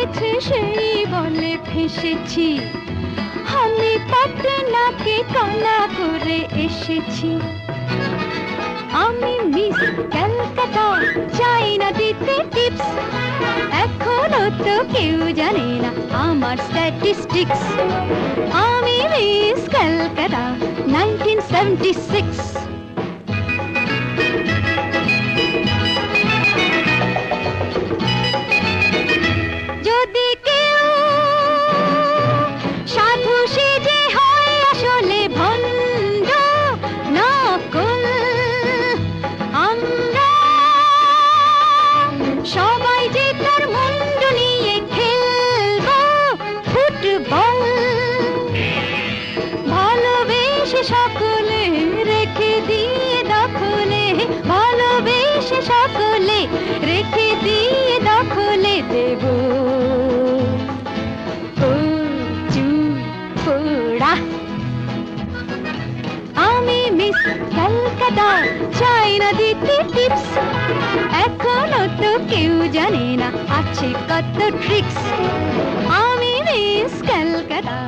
দেখেছে সেই বলে ফেসেছি আমি পাটনাকে কানা করে এসেছি। আমি মিস ক্যালকাটা, চাই না দিতে টিপস এখনও তো কেউ জানে না আমার স্ট্যাটিস্টিক্স আমি miss Calcutta nineteen seventy six Calcutta চাই না দিতে টিপস এখনও তো কেউ জানে না আছে কত ট্রিক্স আমি মিস ক্যালকাটা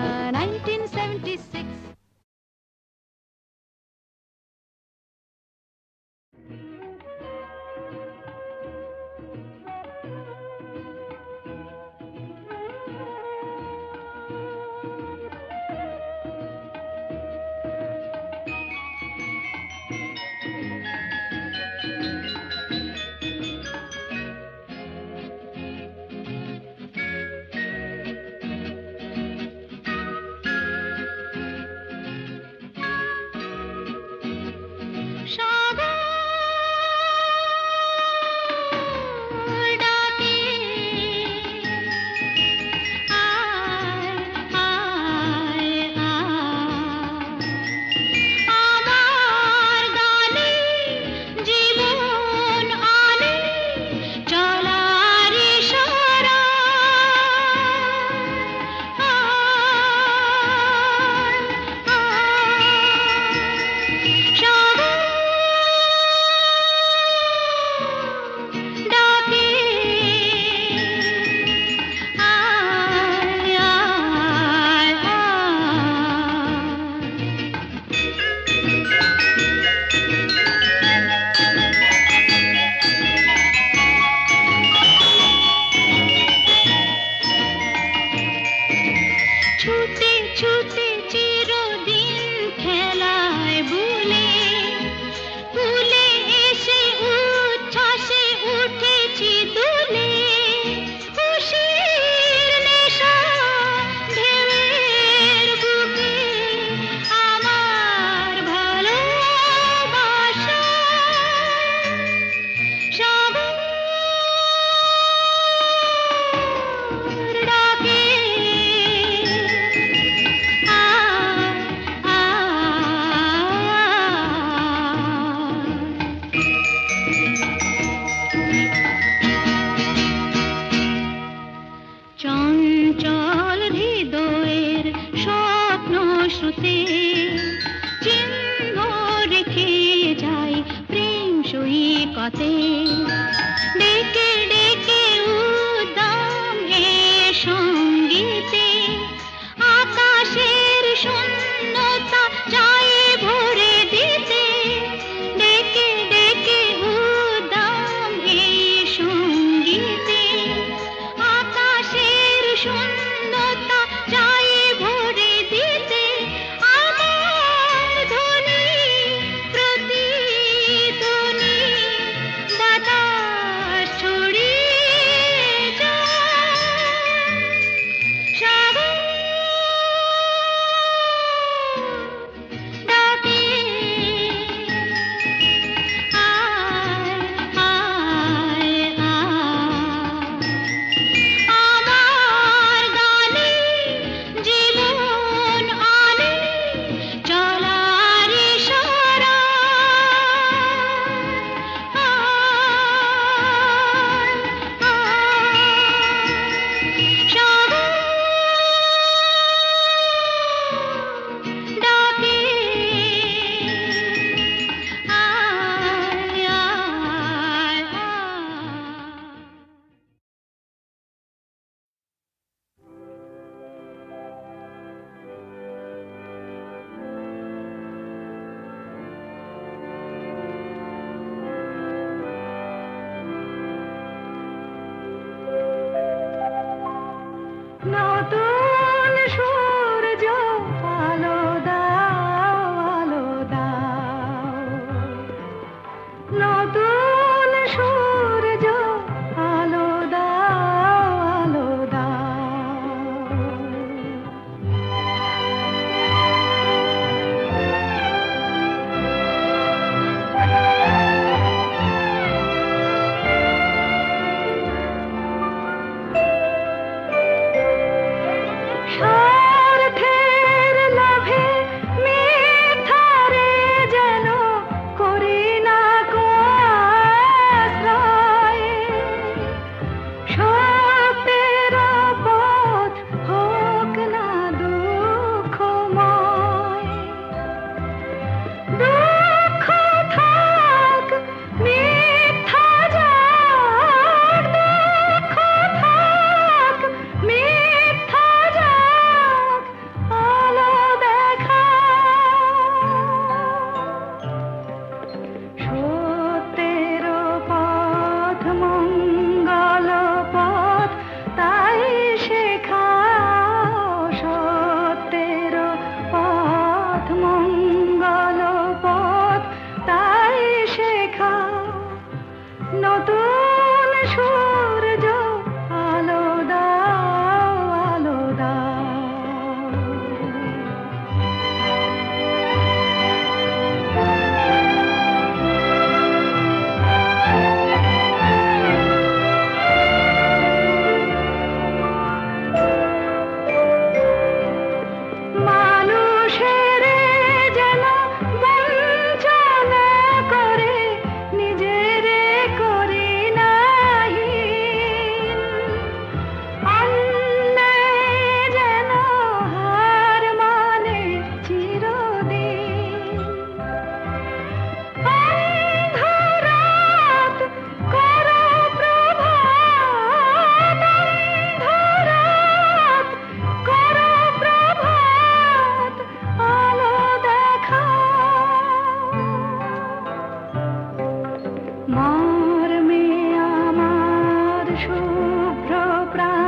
প্রাণ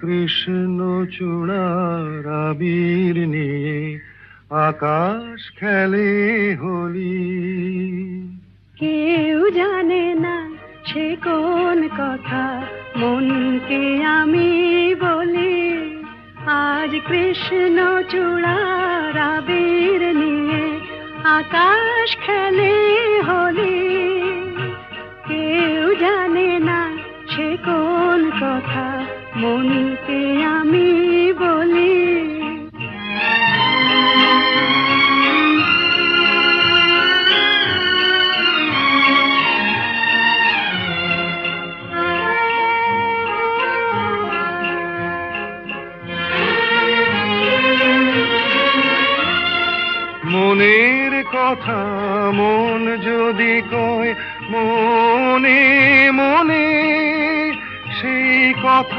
কৃষ্ণ চূড়ার নিয়ে আকাশ খেলে হোলি। কেউ জানে না সে কোন কথা, মনকে আমি বলি, আজ কৃষ্ণ চূড়ার নিয়ে আকাশ খেলে হলি। কেউ জানে না সে কোন কথা মনকে আমি বলি মনের কথা মন যদি কয় মনে মনে সেই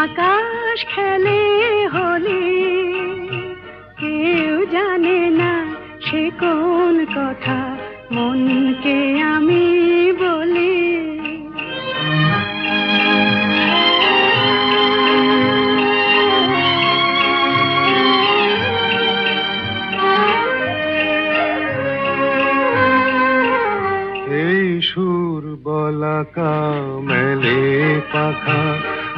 আকাশ খেলে হলি কেউ জানে না সে কোন কথা মনকে আমি বলি। এই সুর বলাকা মেলে পাখা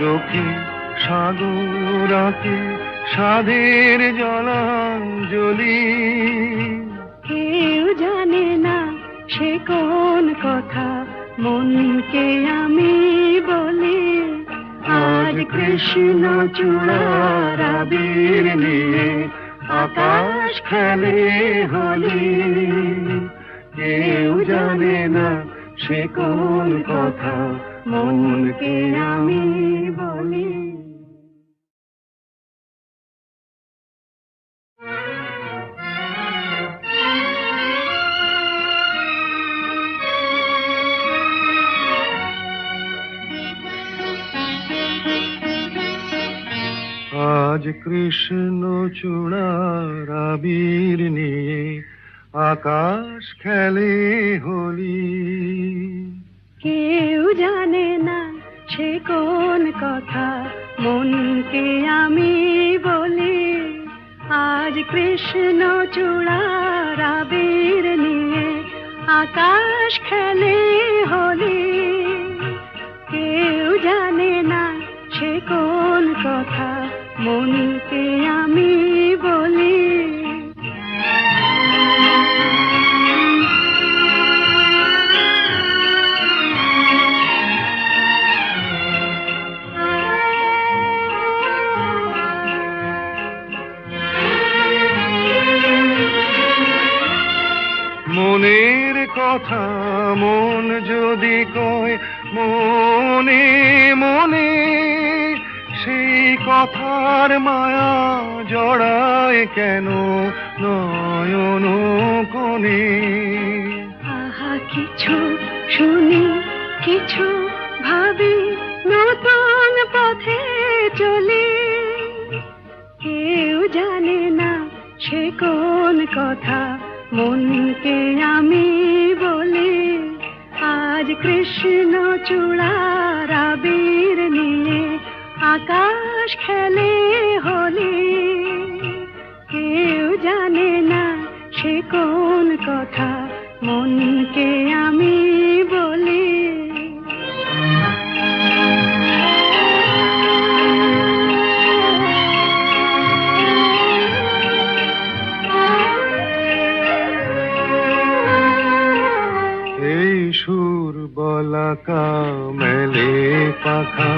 চোখে সাগর আঁকে সাধের জলাঞ্জলি কেউ জানে না সে কোন কথা মনকে আমি বলি। আজ কৃষ্ণ চূড়ার নিয়ে আকাশ খেলে হলি। কেউ জানে না সে কোন কথা মনকে আমি বলি। আজ কৃষ্ণ চূড়ার আবির নিয়ে আকাশ খেলে হোলি। কেউ জানে না সে কোন কথা। মনকে আমি বলি, আজ কৃষ্ণ চূড়ার নিয়ে আকাশ খেলে হলি। কেউ জানে না সে কোন কথা। মনকে আমি কেন নয়ন কোণে? আহা, কিছু শুনি, কিছু ভাবি, নতুন পথে চলি। কেউ জানে না সে কোন কথা মনকে আমি বলি। আজ কৃষ্ণ চূড়ার নিয়ে আকাশ খেলে হলি। জানে না সে কোন কথা মনকে আমি বলি। সুর বলাকা মেলে পাখা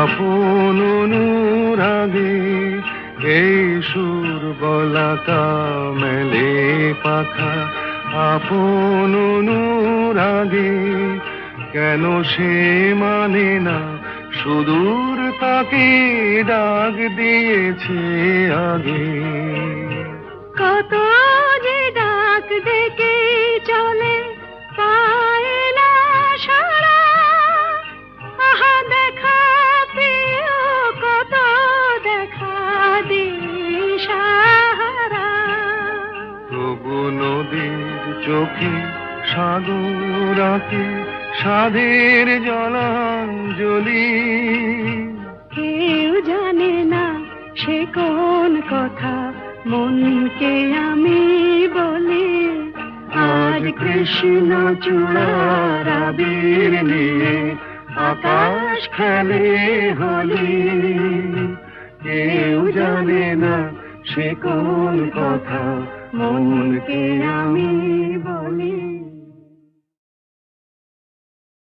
আপন অনুরাগে এই সুর বলাকা মেলে পাখা, আপন অনুরাগে। কেন সে মানে না? সুদূর তাকে ডাক দিয়েছে আগে। কত যে ডাক ডেকে চলে, পায় না সারা। আহা, দেখা চোখে সাগর আঁকে, সাধের জলাঞ্জলি কেউ জানে না সে কোন কথা, মনকে আমি বলি। আজ কৃষ্ণ চূড়ার নিয়ে আকাশ খেলে হলি। কেউ জানে না সে কোন কথা মনকে আমি বলি